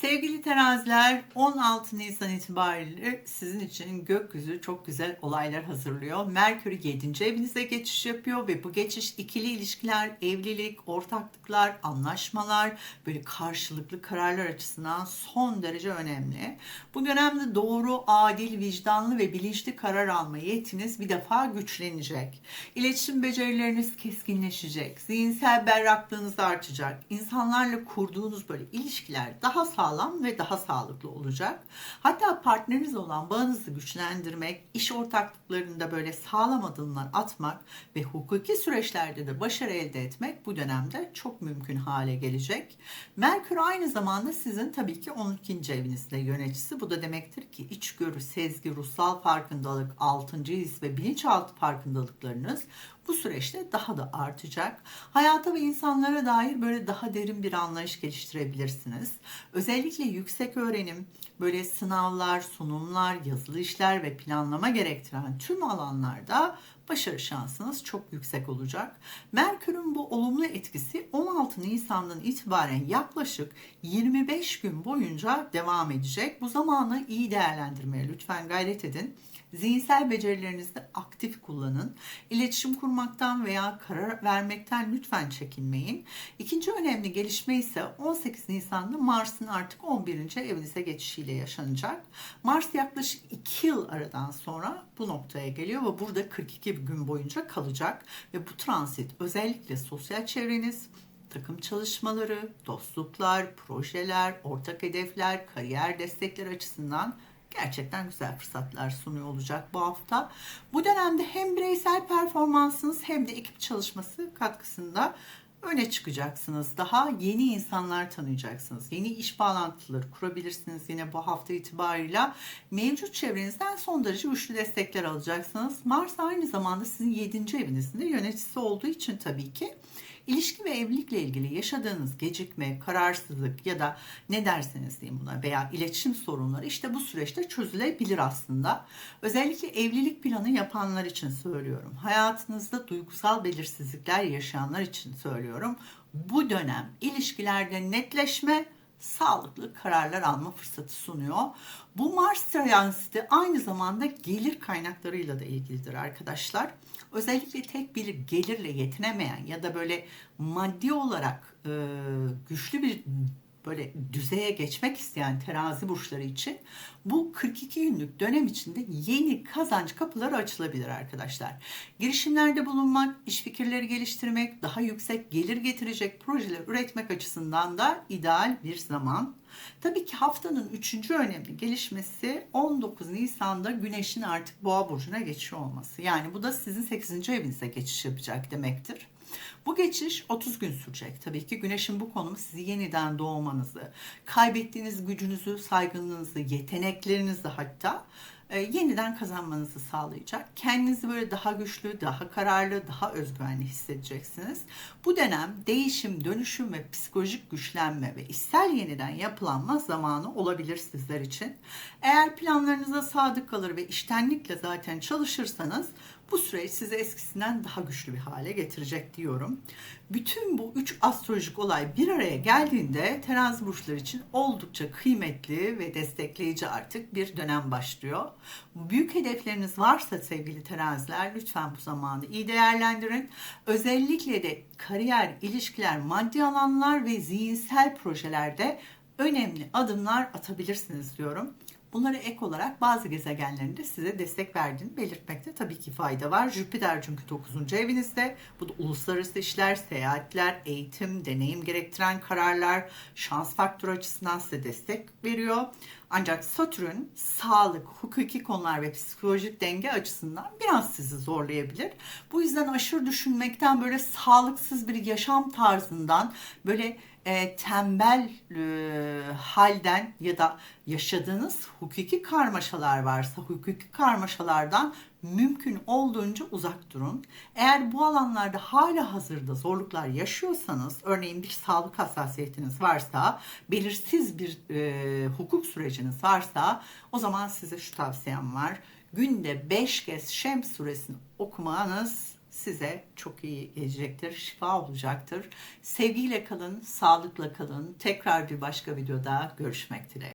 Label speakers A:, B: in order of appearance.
A: Sevgili teraziler 16 Nisan itibariyle sizin için gökyüzü çok güzel olaylar hazırlıyor. Merkür 7. evinize geçiş yapıyor ve bu geçiş ikili ilişkiler, evlilik, ortaklıklar, anlaşmalar, böyle karşılıklı kararlar açısından son derece önemli. Bu dönemde doğru, adil, vicdanlı ve bilinçli karar alma yetiniz bir defa güçlenecek. İletişim becerileriniz keskinleşecek. Zihinsel berraklığınız artacak. İnsanlarla kurduğunuz böyle ilişkiler daha sağlam ve daha sağlıklı olacak. Hatta partneriniz olan bağınızı güçlendirmek, iş ortaklıklarında böyle sağlam adımlar atmak ve hukuki süreçlerde de başarı elde etmek bu dönemde çok mümkün hale gelecek. Merkür aynı zamanda sizin tabii ki 12. evinizde yöneticisi. Bu da demektir ki içgörü, sezgi, ruhsal farkındalık, 6. his ve bilinçaltı farkındalıklarınız bu süreçte daha da artacak. Hayata ve insanlara dair böyle daha derin bir anlayış geliştirebilirsiniz. Özellikle yüksek öğrenim, böyle sınavlar, sunumlar, yazılı işler ve planlama gerektiren tüm alanlarda başarı şansınız çok yüksek olacak. Merkür'ün bu olumlu etkisi 16 Nisan'dan itibaren yaklaşık 25 gün boyunca devam edecek. Bu zamanı iyi değerlendirmeye lütfen gayret edin. Zihinsel becerilerinizi aktif kullanın. İletişim kurmaktan veya karar vermekten lütfen çekinmeyin. İkinci önemli gelişme ise 18 Nisan'da Mars'ın artık 11. evinize geçişiyle yaşanacak. Mars yaklaşık 2 yıl aradan sonra bu noktaya geliyor ve burada 42 gün boyunca kalacak ve bu transit özellikle sosyal çevreniz, takım çalışmaları, dostluklar, projeler, ortak hedefler, kariyer destekler açısından gerçekten güzel fırsatlar sunuyor olacak bu hafta. Bu dönemde hem bireysel performansınız hem de ekip çalışması katkısında öne çıkacaksınız. Daha yeni insanlar tanıyacaksınız. Yeni iş bağlantıları kurabilirsiniz yine bu hafta itibarıyla. Mevcut çevrenizden son derece güçlü destekler alacaksınız. Mars aynı zamanda sizin 7. evinizde yöneticisi olduğu için tabii ki İlişki ve evlilikle ilgili yaşadığınız gecikme, kararsızlık ya da ne derseniz diyeyim buna veya iletişim sorunları işte bu süreçte çözülebilir aslında. Özellikle evlilik planı yapanlar için söylüyorum. Hayatınızda duygusal belirsizlikler yaşayanlar için söylüyorum. Bu dönem ilişkilerde netleşme sağlıklı kararlar alma fırsatı sunuyor. Bu Mars transiti aynı zamanda gelir kaynaklarıyla da ilgilidir arkadaşlar. Özellikle tek bir gelirle yetinemeyen ya da böyle maddi olarak e, güçlü bir böyle düzeye geçmek isteyen terazi burçları için bu 42 günlük dönem içinde yeni kazanç kapıları açılabilir arkadaşlar. Girişimlerde bulunmak, iş fikirleri geliştirmek, daha yüksek gelir getirecek projeler üretmek açısından da ideal bir zaman. Tabii ki haftanın üçüncü önemli gelişmesi 19 Nisan'da Güneş'in artık Boğa burcuna geçiyor olması. Yani bu da sizin 8. evinize geçiş yapacak demektir. Bu geçiş 30 gün sürecek. Tabii ki güneşin bu konumu sizi yeniden doğmanızı, kaybettiğiniz gücünüzü, saygınlığınızı, yeteneklerinizi hatta e, yeniden kazanmanızı sağlayacak. Kendinizi böyle daha güçlü, daha kararlı, daha özgüvenli hissedeceksiniz. Bu dönem değişim, dönüşüm ve psikolojik güçlenme ve içsel yeniden yapılanma zamanı olabilir sizler için. Eğer planlarınıza sadık kalır ve iştenlikle zaten çalışırsanız bu süreç sizi eskisinden daha güçlü bir hale getirecek diyorum. Bütün bu üç astrolojik olay bir araya geldiğinde terazi burçları için oldukça kıymetli ve destekleyici artık bir dönem başlıyor. Büyük hedefleriniz varsa sevgili teraziler lütfen bu zamanı iyi değerlendirin. Özellikle de kariyer, ilişkiler, maddi alanlar ve zihinsel projelerde önemli adımlar atabilirsiniz diyorum. Bunlara ek olarak bazı gezegenlerin de size destek verdiğini belirtmekte tabii ki fayda var. Jüpiter çünkü 9. evinizde. Bu da uluslararası işler, seyahatler, eğitim, deneyim gerektiren kararlar, şans faktörü açısından size destek veriyor. Ancak Satürn sağlık, hukuki konular ve psikolojik denge açısından biraz sizi zorlayabilir. Bu yüzden aşırı düşünmekten böyle sağlıksız bir yaşam tarzından böyle e, tembel e, halden ya da yaşadığınız hukuki karmaşalar varsa hukuki karmaşalardan mümkün olduğunca uzak durun. Eğer bu alanlarda hala hazırda zorluklar yaşıyorsanız, örneğin bir sağlık hassasiyetiniz varsa, belirsiz bir e, hukuk süreciniz varsa, o zaman size şu tavsiyem var. Günde 5 kez Şems suresini okumanız size çok iyi gelecektir, şifa olacaktır. Sevgiyle kalın, sağlıkla kalın. Tekrar bir başka videoda görüşmek dileğiyle.